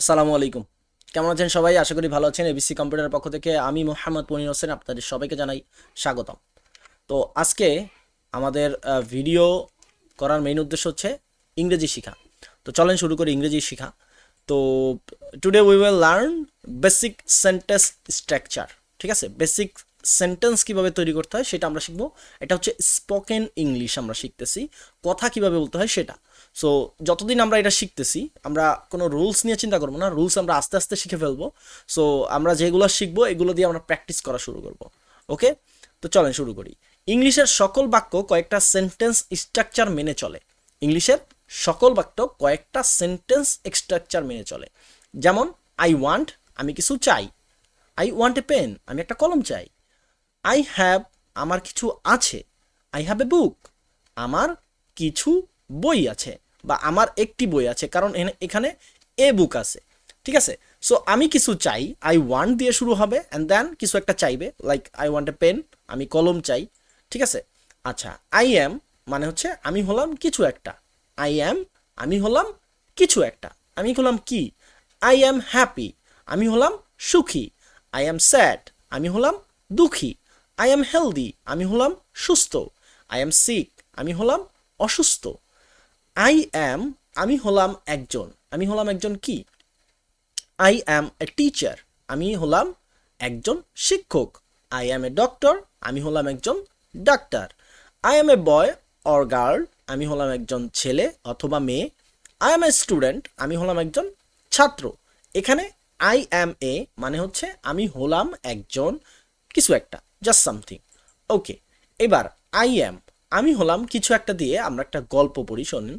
আসসালামু আলাইকুম। কেমন আছেন সবাই? আশা করি ভালো আছেন। এবিসি কম্পিউটারের পক্ষ থেকে আমি মোহাম্মদ মনির হোসেন আপনাদের সবাইকে জানাই স্বাগতম। তো আজকে আমাদের ভিডিও করার মেইন উদ্দেশ্য হচ্ছে ইংরেজি শেখা। তো চলেন শুরু করি ইংরেজি শেখা। তো today we will learn basic sentence structure ঠিক আছে? বেসিক সেন্টেন্স কীভাবে তৈরি করতে হয় সেটা আমরা শিখব। এটা হচ্ছে স্পোকেন ইংলিশ আমরা শিখতেছি। কথা কীভাবে বলতে হয় সেটা। সো যতদিন আমরা এটা শিখতেছি, আমরা কোনো রুলস নিয়ে চিন্তা করব না রুলস আমরা আস্তে আস্তে শিখে ফেলব। সো আমরা যেগুলো শিখব, এগুলো দিয়ে আমরা প্র্যাকটিস করা শুরু করব। ওকে তো চলেন শুরু করি। ইংলিশের সকল বাক্য কয়েকটা সেন্টেন্স স্ট্রাকচার মেনে চলে। ইংলিশের সকল বাক্য কয়েকটা সেন্টেন্স স্ট্রাকচার মেনে চলে। যেমন আই ওয়ান্ট আমি কিছু চাই। আই ওয়ান্ট এ পেন আমি একটা কলম চাই। আই হ্যাভ আমার কিছু আছে। আই হ্যাভ এ বুক আমার কিছু বই আছে বা আমার একটি বই আছে, কারণ এখানে এ বুক আছে। ঠিক আছে? সো আমি কিছু চাই। আই ওয়ান্ট দিয়ে শুরু হবে অ্যান্ড দেন কিছু একটা চাইবে। Like I want a pen আমি কলম চাই। ঠিক আছে? আচ্ছা আই অ্যাম মানে হচ্ছে আমি হলাম কিছু একটা। আই অ্যাম আমি হলাম কিছু একটা। আমি হলাম কি? আই অ্যাম হ্যাপি আমি হলাম সুখী। আই অ্যাম স্যাড আমি হলাম দুঃখী। আই অ্যাম হেলদি আমি হলাম সুস্থ। আই অ্যাম সিক আমি হলাম অসুস্থ। আই অ্যাম আমি হলাম একজন। আমি হলাম একজন কি? আই অ্যাম এ টিচার আমি হলাম একজন শিক্ষক। আই অ্যাম এ ডক্টর আমি হলাম একজন doctor. I am a boy or girl আমি হলাম একজন ছেলে অথবা মেয়ে। আই অ্যাম এ স্টুডেন্ট আমি হলাম একজন ছাত্র। এখানে আই অ্যাম এ মানে হচ্ছে আমি হলাম একজন কিছু একটা। জাস্ট সামথিং ওকে এবার আই অ্যাম আমি হলাম কিছু একটা দিয়ে আমরা একটা গল্প পড়ি, শোনেন।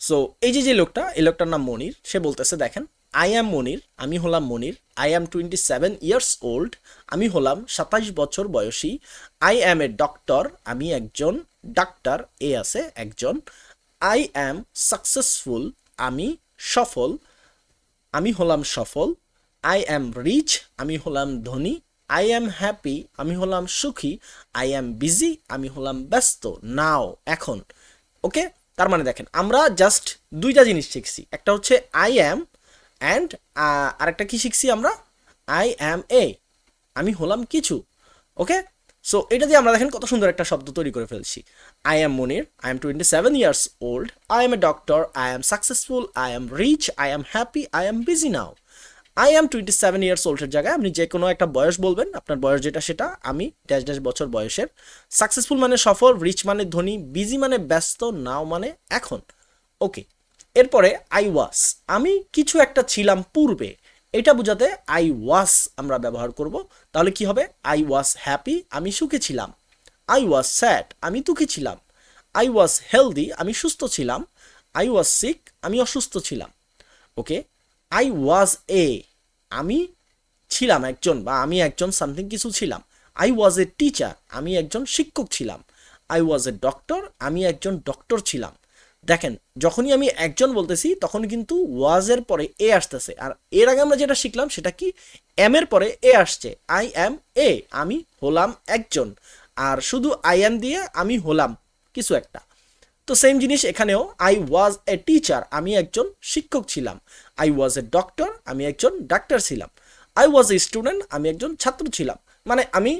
সো এই যে যে লোকটা, এই লোকটার নাম মনির, সে বলতেছে, দেখেন আই অ্যাম মনির, আমি হলাম Monir I am twenty seven years old আমি হলাম সাতাশ বছর বয়সী আই অ্যাম এ ডক্টর আমি একজন ডাক্তার এ আছে একজন আই অ্যাম সাকসেসফুল আমি সফল, আমি হলাম সফল আই অ্যাম রিচ আমি হলাম ধনী আই অ্যাম হ্যাপি আমি হলাম সুখী আই অ্যাম বিজি আমি হলাম ব্যস্ত নাও এখন ওকে তার মানে দেখেন আমরা জাস্ট দুইটা জিনিস শিখছি একটা হচ্ছে আই অ্যাম অ্যান্ড আরেকটা কি শিখছি আমরা আই অ্যাম এ আমি হলাম কিছু ওকে সো এটা দিয়ে আমরা দেখেন কত সুন্দর একটা শব্দ তৈরি করে ফেলছি I am Monir I am twenty seven years old I am a doctor I am successful I am rich I am happy I am busy now I am twenty seven years ওল্ডের জায়গায়। আপনি যে কোনো একটা বয়স বলবেন, আপনার বয়স যেটা সেটা, আমি ড্যাশ ড্যাশ বছর বয়সের। সাকসেসফুল মানে সফল রিচ মানে ধনী বিজি মানে ব্যস্ত নাও মানে এখন। ওকে এরপরে আই ওয়াস আমি কিছু একটা ছিলাম পূর্বে। এটা বোঝাতে আই ওয়াস আমরা ব্যবহার করব। তাহলে কি হবে? আই ওয়াস হ্যাপি আমি সুখে ছিলাম। আই ওয়াজ স্যাড আমি দুঃখী ছিলাম। আই ওয়াজ হেলদি আমি সুস্থ ছিলাম। আই ওয়াজ সিক আমি অসুস্থ ছিলাম। ওকে আই ওয়াজ এ আমি ছিলাম একজন বা আমি একজন সামথিং কিছু ছিলাম। আই ওয়াজ এ টিচার আমি একজন শিক্ষক ছিলাম। আই ওয়াজ এ ডক্টর আমি একজন ডক্টর ছিলাম। দেখেন, যখনই আমি একজন বলতেছি, তখন কিন্তু ওয়াজের পরে এ আসতেছে। আর এর আগে আমরা যেটা শিখলাম, সেটা কি? এম এর পরে এ আসছে। আই অ্যাম এ আমি হলাম একজন। আর শুধু আই অ্যাম দিয়ে আমি হলাম, কিছু একটা। তো সেম জিনিস এখানেও আই ওয়াজ এ টিচার আমি একজন শিক্ষক ছিলাম। আই ওয়াজ এ ডক্টর আমি একজন ডাক্তার ছিলাম। আই ওয়াজ এ স্টুডেন্ট আমি একজন ছাত্র ছিলাম। মানে আমি,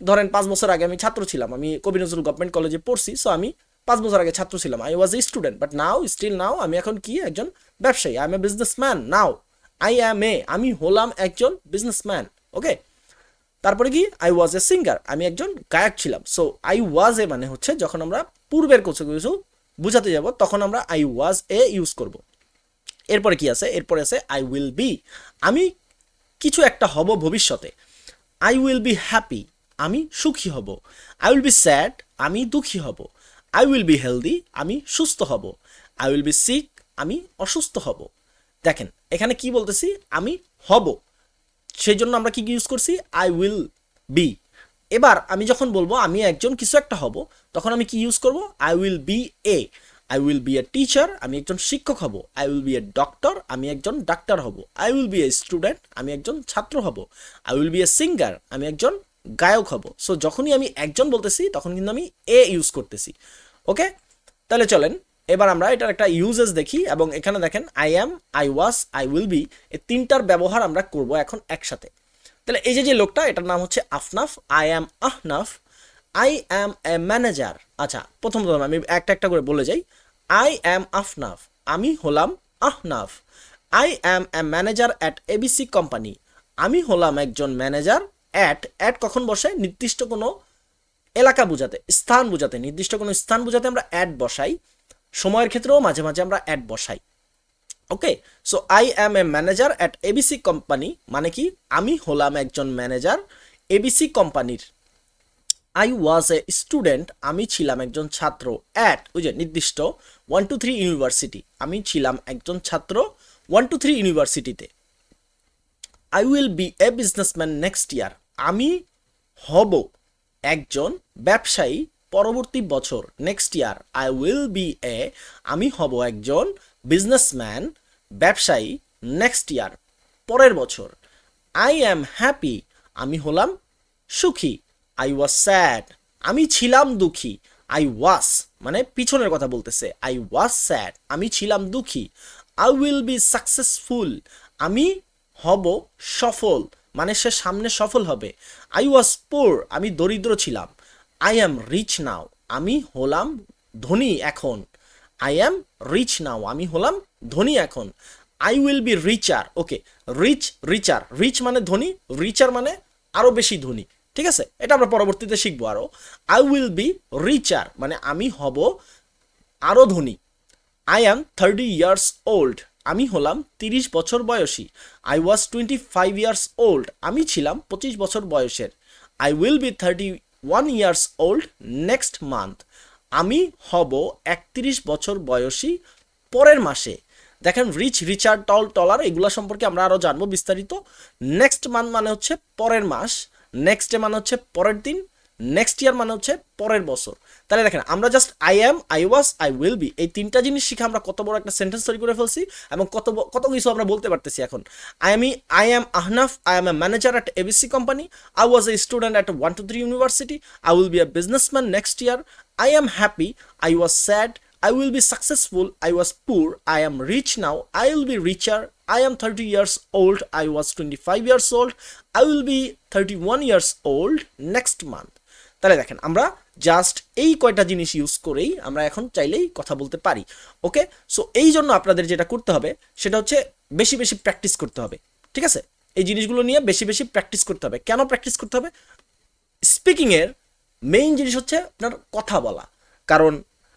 ধরেন পাঁচ বছর আগে আমি ছাত্র ছিলাম। আমি কবি নজরুল গভর্নমেন্ট কলেজে পড়ছি সো আমি পাঁচ বছর আগে ছাত্র ছিলাম। I was a student but now still now আমি এখন কি? একজন ব্যবসায়ী। I am a businessman now I am a আমি হলাম একজন বিজনেসম্যান ওকে তারপরে কি? আই ওয়াজ এ সিঙ্গার আমি একজন গায়ক ছিলাম। সো আই ওয়াজ এ মানে হচ্ছে যখন আমরা পূর্বের কিছু কিছু বুঝাতে যাব, তখন আমরা আই ওয়াজ এ ইউজ করব। এরপরে কি আছে? এরপরে আছে আই উইল বি আমি কিছু একটা হব ভবিষ্যতে। আই উইল বি হ্যাপি আমি সুখী হব। আই উইল বি স্যাড আমি দুঃখী হব। আই উইল বি হেলদি আমি সুস্থ হব। আই উইল বি সিক আমি অসুস্থ হব। দেখেন, এখানে কি বলতেছি? আমি হব। সেই জন্য আমরা কি ইউজ করছি? আই উইল বি এবার আমি যখন বলব, আমি একজন কিছু একটা হব, তখন আমি কি ইউজ করব? I will be a I will be a teacher আমি একজন শিক্ষক হব। I will be a doctor আমি একজন ডাক্তার হব। I will be a student আমি একজন ছাত্র হব। I will be a singer আমি একজন গায়ক হব। সো যখনই আমি একজন বলতেছি, তখন কিন্তু আমি এ ইউজ করতেছি। ওকে তাহলে চলেন, এবার আমরা এটার একটা ইউজেস দেখি, এবং এখানে দেখেন I am I was I will be এই তিনটার ব্যবহার আমরা করব এখন একসাথে। তাহলে এই যে যে লোকটা, এটার নাম হচ্ছে Afnaf I am Ahnaf I am a manager আচ্ছা প্রথম প্রথম আমি একটা একটা করে বলে যাই। আই অ্যাম আফনাফ আমি হলাম Ahnaf I am a manager at ABC company আমি হলাম একজন ম্যানেজার অ্যাট অ্যাট কখন বসে নির্দিষ্ট কোনো এলাকা বোঝাতে, স্থান বোঝাতে। নির্দিষ্ট কোনো স্থান বোঝাতে আমরা অ্যাড বসাই। সময়ের ক্ষেত্রেও মাঝে মাঝে আমরা অ্যাড বসাই। Okay so I am a manager at ABC company মানে কি? আমি হলাম একজন ম্যানেজার এবিসি কোম্পানির আই ওয়াজ এ স্টুডেন্ট আমি ছিলাম একজন ছাত্র অ্যাট ওই যে নির্দিষ্ট ওয়ান টু থ্রি ইউনিভার্সিটি আমি ছিলাম একজন ছাত্র ওয়ান টু থ্রি ইউনিভার্সিটিতে I will be a businessman next year আমি হব একজন ব্যবসায়ী পরবর্তী বছর next year I will be a আমি হব একজন বিজনেসম্যান ব্যবসায়ী নেক্সট ইয়ার পরের বছর। আই অ্যাম হ্যাপি আমি হলাম সুখী। আই ওয়াজ স্যাড আমি ছিলাম দুঃখী। আই ওয়াস মানে পিছনের কথা বলতেছে। আই ওয়াজ স্যাড আমি ছিলাম দুঃখী। আই উইল বি সাকসেসফুল আমি হব সফল। মানে সে সামনে সফল হবে। আই ওয়াজ পোর আমি দরিদ্র ছিলাম। আই অ্যাম রিচ নাও আমি হলাম ধনী এখন। আই অ্যাম রিচ নাও আমি হলাম ধনী এখন। I will be richer okay rich richer rich মানে ধনী রিচার মানে আরও বেশি ধনী। ঠিক আছে? এটা আমরা পরবর্তীতে শিখব আরও আই উইল বি রিচার মানে আমি হব আরও ধনী। I am thirty years old আমি হলাম তিরিশ বছর বয়সী। I was twenty five years old আমি ছিলাম পঁচিশ বছর বয়সের। I will be thirty one years old next month আমি হব একত্রিশ বছর বয়সী পরের মাসে। দেখেন রিচ রিচার্ড টল টলার এগুলো সম্পর্কে আমরা আরও জানব বিস্তারিত। নেক্সট মান্থ মানে হচ্ছে পরের মাস। নেক্সট ডে মানে হচ্ছে পরের দিন নেক্সট ইয়ার মানে হচ্ছে পরের বছর তাহলে দেখেন, আমরা just I am I was I will be এই তিনটা জিনিস শিখে আমরা কত বড় একটা সেন্টেন্স তৈরি করে ফেলছি এবং কত ব- কত কিছু আমরা বলতে পারতেছি এখন I am I am Ahnaf I am a manager at ABC company I was a student at one two three university I will be a businessman next year I am happy I was sad I will be successful. I was poor. I am rich now I will be richer. I am 30 years old. I was 25 years old. I will be 31 years old next month. তাহলে দেখেন, আমরা just এই কয়টা জিনিস use করেই আমরা এখন চাইলেই কথা বলতে পারি ওকে সো এই জন্য আপনাদের যেটা করতে হবে, সেটা হচ্ছে বেশি বেশি প্র্যাকটিস করতে হবে, ঠিক আছে এই জিনিসগুলো নিয়ে বেশি বেশি প্র্যাকটিস করতে হবে কেন প্র্যাকটিস করতে হবে স্পিকিংয়ের মেইন জিনিস হচ্ছে আপনার কথা বলা কারণ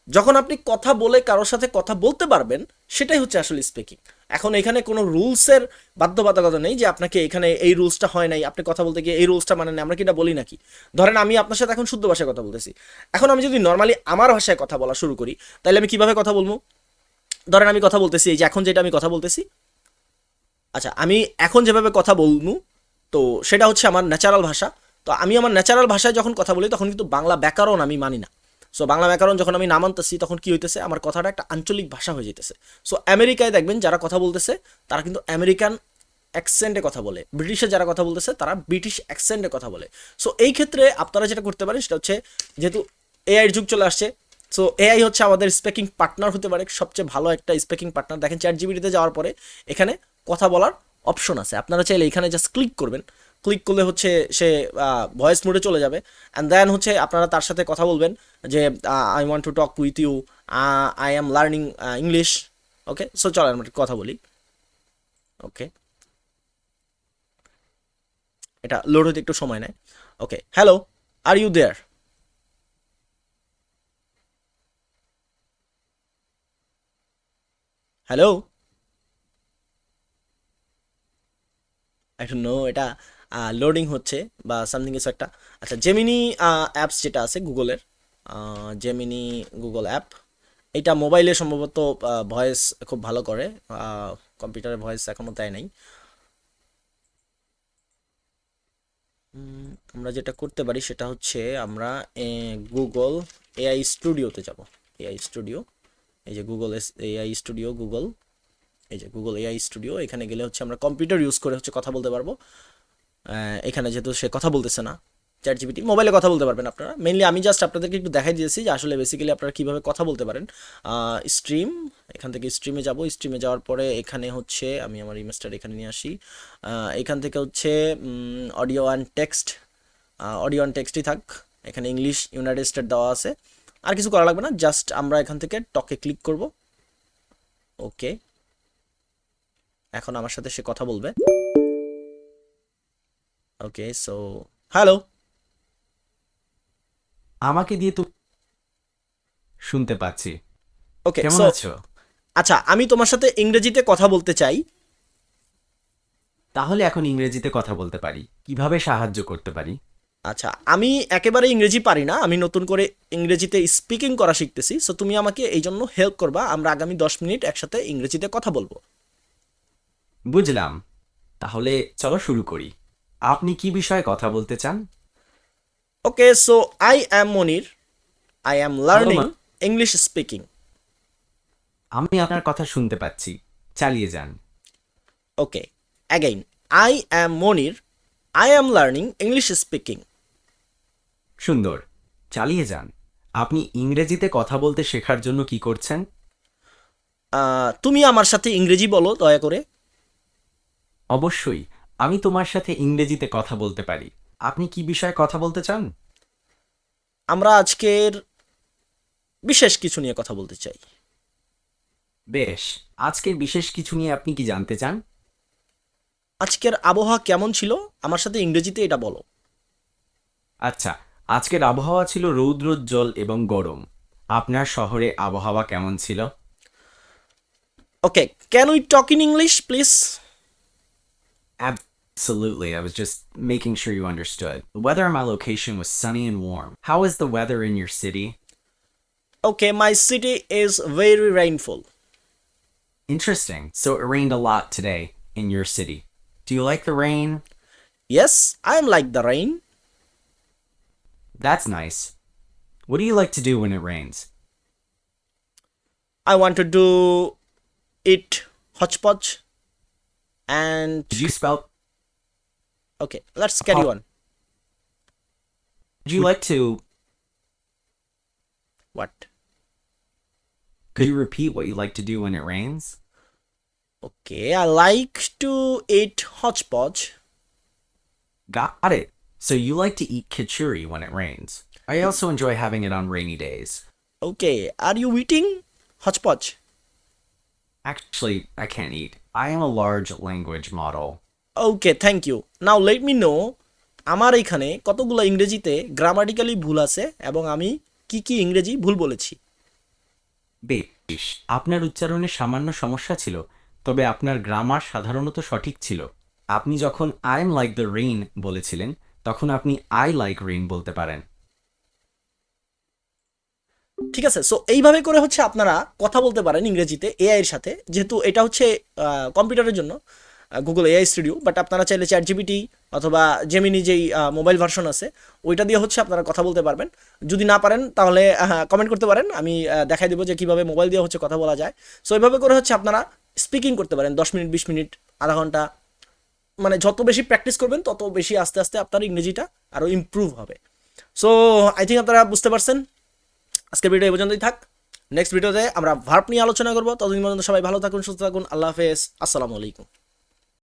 যখন আপনি কথা বলে কারোর সাথে কথা বলতে পারবেন, সেটাই হচ্ছে আসলে স্পিকিং এখন এখানে কোনো রুলসের বাধ্যবাধকতা নেই যে আপনাকে এখানে এই রুলসটা হয় নাই, আপনি কথা বলতে গিয়ে এই রুলসটা মানে না আমরা কি এটা বলি নাকি? ধরেন আমি আপনার সাথে এখন শুদ্ধ ভাষায় কথা বলতেছি। এখন আমি যদি নর্মালি আমার ভাষায় কথা বলা শুরু করি, তাহলে আমি কীভাবে কথা বলব? ধরেন আমি কথা বলতেছি, এই যে এখন যেটা আমি কথা বলতেছি। আচ্ছা আমি এখন যেভাবে কথা বলব, তো সেটা হচ্ছে আমার ন্যাচারাল ভাষা। তো আমি আমার ন্যাচারাল ভাষায় যখন কথা বলি, তখন কিন্তু বাংলা ব্যাকরণ আমি মানি না। সো বাংলা ব্যাকরণ যখন আমি না মানতেছি তখন কি হইতেছে? আমার কথাটা একটা আঞ্চলিক ভাষা হয়ে যেতেছে সো আমেরিকায় দেখবেন যারা কথা বলতেছে, তারা কিন্তু আমেরিকান অ্যাকসেন্টে কথা বলে। ব্রিটিশে যারা কথা বলতেছে, তারা ব্রিটিশ অ্যাকসেন্টে কথা বলে। সো এই ক্ষেত্রে আপনারা যেটা করতে পারেন, সেটা হচ্ছে, যেহেতু এআইয়ের যুগ চলে আসছে সো এআই হচ্ছে আমাদের স্পিকিং পার্টনার হতে পারে, সবচেয়ে ভালো একটা স্পিকিং পার্টনার দেখেন চ্যাট জিবিটিতে যাওয়ার পরে এখানে কথা বলার অপশন আছে। আপনারা চাইলে এখানে জাস্ট ক্লিক করবেন। ক্লিক করলে হচ্ছে সে ভয়েস মোডে চলে যাবে। অ্যান্ড দেন হচ্ছে আপনারা তার সাথে কথা বলবেন যে I want to talk with you I am learning English okay so চলেন আমরা কথা বলি। ওকে এটা লোড হতে একটু সময় নেয়। Okay hello are you there hello I don't know এটা লোডিং হচ্ছে বা সামথিং কিছু একটা। আচ্ছা জেমিনি অ্যাপস যেটা আছে গুগলের জেমিনি গুগল অ্যাপ এটা মোবাইলে সম্ভবত ভয়েস খুব ভালো করে কম্পিউটারে ভয়েস এখনও দেয় নাই। আমরা যেটা করতে পারি সেটা হচ্ছে আমরা গুগল এআই স্টুডিওতে যাব। এআই স্টুডিও এই যে গুগল এআই স্টুডিও গুগল এই যে গুগল এআই স্টুডিও এখানে গেলে হচ্ছে আমরা কম্পিউটার ইউজ করে হচ্ছে কথা বলতে পারব। এখানে যেহেতু সে কথা বলতেছে না চ্যাট জিপিটি মোবাইলে কথা বলতে পারবেন আপনারা। মেনলি আমি জাস্ট আপনাদেরকে একটু দেখাই দিয়েছি যে আসলে বেসিক্যালি আপনারা কীভাবে কথা বলতে পারেন। স্ট্রিম এখান থেকে স্ট্রিমে যাব। স্ট্রিমে যাওয়ার পরে এখানে হচ্ছে, আমি আমার ইমেজটার এখানে নিয়ে আসি। এখান থেকে হচ্ছে audio and text audio and টেক্সটই থাক। এখানে ইংলিশ ইউনাইটেড স্টেট দেওয়া আছে। আর কিছু করা লাগবে না জাস্ট আমরা এখান থেকে টকে ক্লিক করব। ওকে এখন আমার সাথে সে কথা বলবে। ওকে সো হ্যালো আমাকে দিয়ে তো শুনতে পাচ্ছি। ওকে কেমন আছো? আচ্ছা আমি তোমার সাথে ইংরেজিতে কথা বলতে চাই। তাহলে এখন ইংরেজিতে কথা বলতে পারি। কীভাবে সাহায্য করতে পারি? আচ্ছা আমি একেবারে ইংরেজি পারি না। আমি নতুন করে ইংরেজিতে স্পিকিং করা শিখতেছি। সো তুমি আমাকে এই জন্য হেল্প করবা। আমরা আগামী দশ মিনিট একসাথে ইংরেজিতে কথা বলব। বুঝলাম। তাহলে চলো শুরু করি। আপনি কি বিষয়ে কথা বলতে চান? Okay so I am Monir. I am learning English speaking. আমি আপনার কথা শুনতে পাচ্ছি। চালিয়ে যান। Okay again I am Monir. I am learning English speaking. সুন্দর। চালিয়ে যান। আপনি ইংরেজিতে কথা বলতে শেখার জন্য কি করছেন? তুমি আমার সাথে ইংরেজি বলো দয়া করে। অবশ্যই। আমি তোমার সাথে ইংরেজিতে কথা বলতে পারি। আপনি কি বিষয়ে কথা বলতে চান? আমরা আজকের বিশেষ কিছু নিয়ে কথা বলতে চাই। বেশ। আজকের বিশেষ কিছু নিয়ে আপনি কি জানতে চান? আজকের আবহাওয়া কেমন ছিল? আমার সাথে ইংরেজিতে এটা বলো। আচ্ছা আজকের আবহাওয়া ছিল রৌদ্রোজ্জ্বল এবং গরম। আপনার শহরে আবহাওয়া কেমন ছিল? Okay can we talk in English please Absolutely. I was just making sure you understood. The weather in my location was sunny and warm. How is the weather in your city? Okay, my city is very rainful. Interesting. So it rained a lot today in your city. Do you like the rain? Yes, I'm like the rain. That's nice. What do you like to do when it rains? I want to do it hodgepodge and Did you spell okay let's carry Ho- on Would you like to? what Could you repeat what you like to do when it rains? okay I like to eat hodgepodge Got it. So you like to eat kichuri when it rains. I mm. also enjoy having it on rainy days. okay are you eating hodgepodge Actually, I can't eat. I am a large language model. Okay thank you now let me know আমার এখানে কতগুলো ইংরেজিতে grammatically ভুল আছে এবং আমি কি কি ইংরেজি ভুল বলেছি? বেশ আপনার উচ্চারণে সামান্য সমস্যা ছিল তবে আপনার গ্রামার সাধারণত সঠিক ছিল। আপনি যখন I am like the rain বলেছিলেন তখন আপনি আই লাইক রেইন বলতে পারেন। ঠিক আছে সো এইভাবে করে হচ্ছে আপনারা কথা বলতে পারেন ইংরেজিতে এআই এর সাথে যেহেতু এটা হচ্ছে কম্পিউটারের জন্য। গুগল এআই স্টুডিও বাট আপনারা চাইলে চ্যাট জিবিটি অথবা জেমিনি যেই মোবাইল ভার্সন আছে, ওইটা দিয়ে হচ্ছে আপনারা কথা বলতে পারবেন। যদি না পারেন, তাহলে কমেন্ট করতে পারেন। আমি দেখাই দেবো যে কীভাবে মোবাইল দিয়ে হচ্ছে কথা বলা যায়। সো এইভাবে করে হচ্ছে আপনারা স্পিকিং করতে পারেন, দশ মিনিট, বিশ মিনিট, আধা ঘণ্টা। মানে যত বেশি প্র্যাকটিস করবেন, তত বেশি আস্তে আস্তে আপনার ইংরেজিটা আরও ইমপ্রুভ হবে। সো আই থিঙ্ক আপনারা বুঝতে পারছেন। আজকের ভিডিও এই পর্যন্তই থাক। নেক্সট ভিডিওতে আমরা ভার্ব নিয়ে আলোচনা করব। ততদিন পর্যন্ত সবাই ভালো থাকুন, সুস্থ থাকুন। আল্লাহ হাফেজ। আসসালামু আলাইকুম।